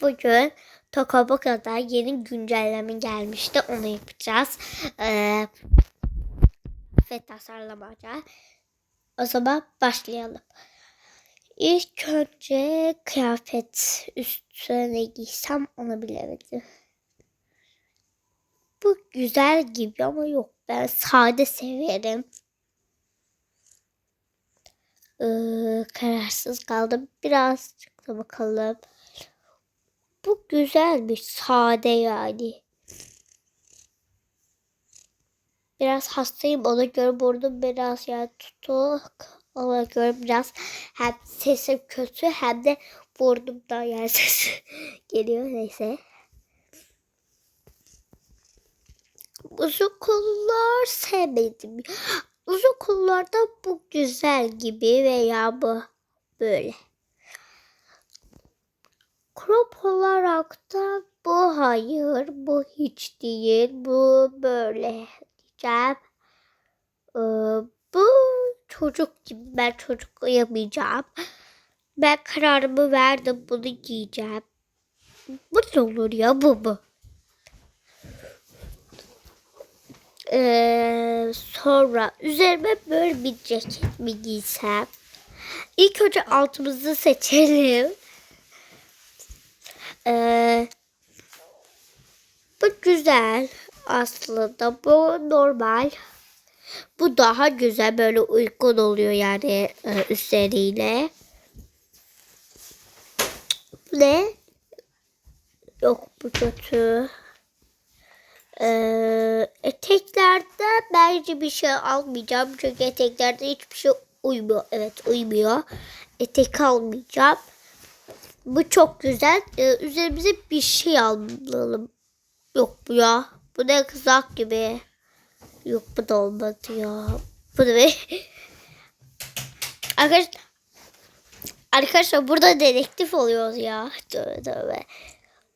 Bugün Tokoboka'da yeni güncelleme gelmişti. Onu yapacağız. Ee, ve. O zaman başlayalım. İlk önce kıyafet üstüne ne giysem onu bilemedim. Bu güzel gibi ama yok. Ben sade severim. Ee, kararsız kaldım. Birazcık da bakalım. Güzelmiş. Sade yani. Biraz hastayım. Ona göre burnum biraz yani tutuk. Ona göre biraz hem sesim kötü hem de burnumdan yani ses geliyor. Neyse. Uzun kollar sevmedim. Uzun kollarda bu güzel gibi veya bu böyle. Crop olarak da bu hayır, bu hiç değil, bu böyle diyeceğim. Ee, bu çocuk gibi ben çocuk yapamayacağım. Ben kararımı verdim bunu giyeceğim. Bu ne olur ya bu bu. Ee, sonra üzerime böyle bir ceket mi giysem? İlk önce altımızı seçelim. Ee, bu güzel aslında. Bu normal. Bu daha güzel böyle uygun oluyor yani e, üstleriyle. Bu ne? Yok bu kötü. Ee, eteklerde bence bir şey almayacağım. Çünkü eteklerde hiçbir şey uymuyor. Evet uymuyor. Etek almayacağım. Bu çok güzel. Ee, üzerimize bir şey alalım. Yok bu ya. Bu ne kızak gibi. Yok bu da olmadı ya. Bu da. Arkadaşlar, arkadaşlar burada dedektif oluyoruz ya. Tövbe tövbe.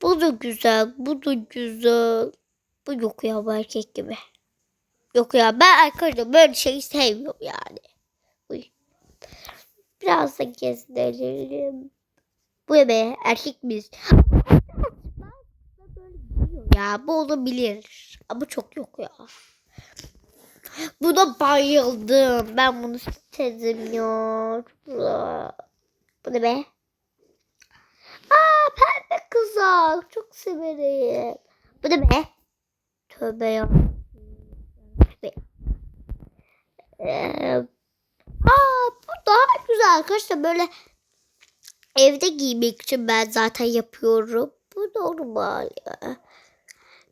Bu da güzel. Bu da güzel. Bu yok ya bu erkek gibi. Yok ya ben arkadaşlar böyle şey sevmiyorum yani. Biraz da gezelim. Bu be erkek miyiz? Ya bu olabilir. Ama çok yok ya. Buna bayıldım. Ben bunu sevmiyorum. Bu ne be? Aa pembe kızak. Çok severim. Bu ne be? Tövbe ya. Ee, aa bu daha güzel arkadaşlar. Böyle evde giymek için ben zaten yapıyorum. Bu normal ya.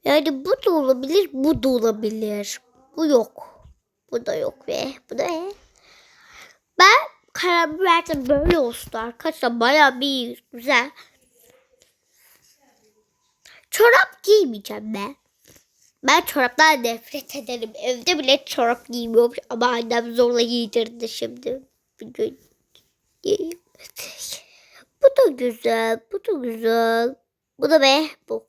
Yani bu da olabilir, bu da olabilir. Bu yok. Bu da yok ve bu da ne? Ben karar verdim böyle olsun arkadaşlar. Baya bir güzel. Çorap giymeyeceğim ben. Ben çoraptan nefret ederim. Evde bile çorap giymiyorum ama annem zorla giydirdi şimdi. Bir gün. Bu da güzel, bu da güzel. Bu da be, bu.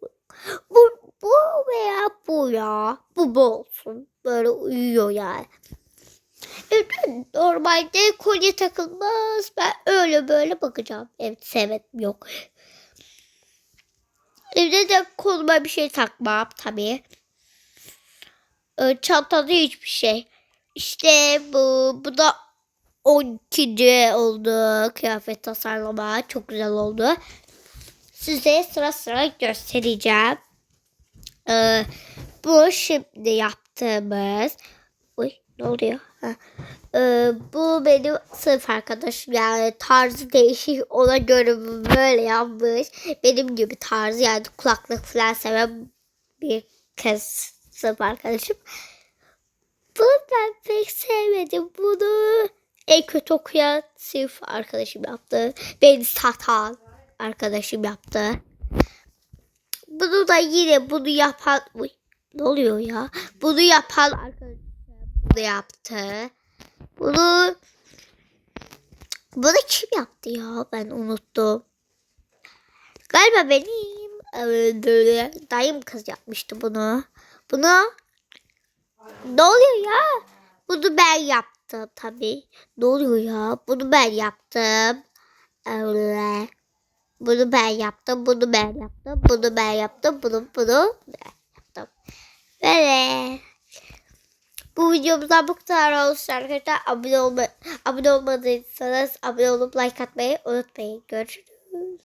Bu, bu veya bu ya. Bu bu olsun. Böyle uyuyor yani. Evet, normalde kolye takılmaz. Ben öyle böyle bakacağım. Evet sevmedim yok. Evde de koluma bir şey takmam tabii. Ee, Çantada hiçbir şey. İşte bu. Bu da 12. oldu. Kıyafet tasarlama. Çok güzel oldu. Size sıra sıra göstereceğim. Ee, bu şimdi yaptığımız. Uy ne oluyor? Ha. Ee, bu benim sınıf arkadaşım yani tarzı değişik ona göre böyle yapmış. Benim gibi tarzı yani kulaklık falan seven bir kız sınıf arkadaşım. Bunu ben pek sevmedim. Bunu en kötü okuyan sınıf arkadaşım yaptı. Beni satan arkadaşım yaptı. Bunu da yine bunu yapan... Uy, ne oluyor ya? Bunu yapan arkadaşım bunu yaptı. Bunu... Bunu kim yaptı ya? Ben unuttum. Galiba benim e, dayım kız yapmıştı bunu. Bunu ne oluyor ya? Bunu ben yaptım tabii. Ne oluyor ya? Bunu ben yaptım. Öyle. Bunu ben yaptım. Bunu ben yaptım. Bunu ben yaptım. Bunu bunu ben yaptım. Böyle. Bu videomuzdan bu kadar olsun arkadaşlar. Abone, olma, abone olmadıysanız abone olup like atmayı unutmayın. Görüşürüz.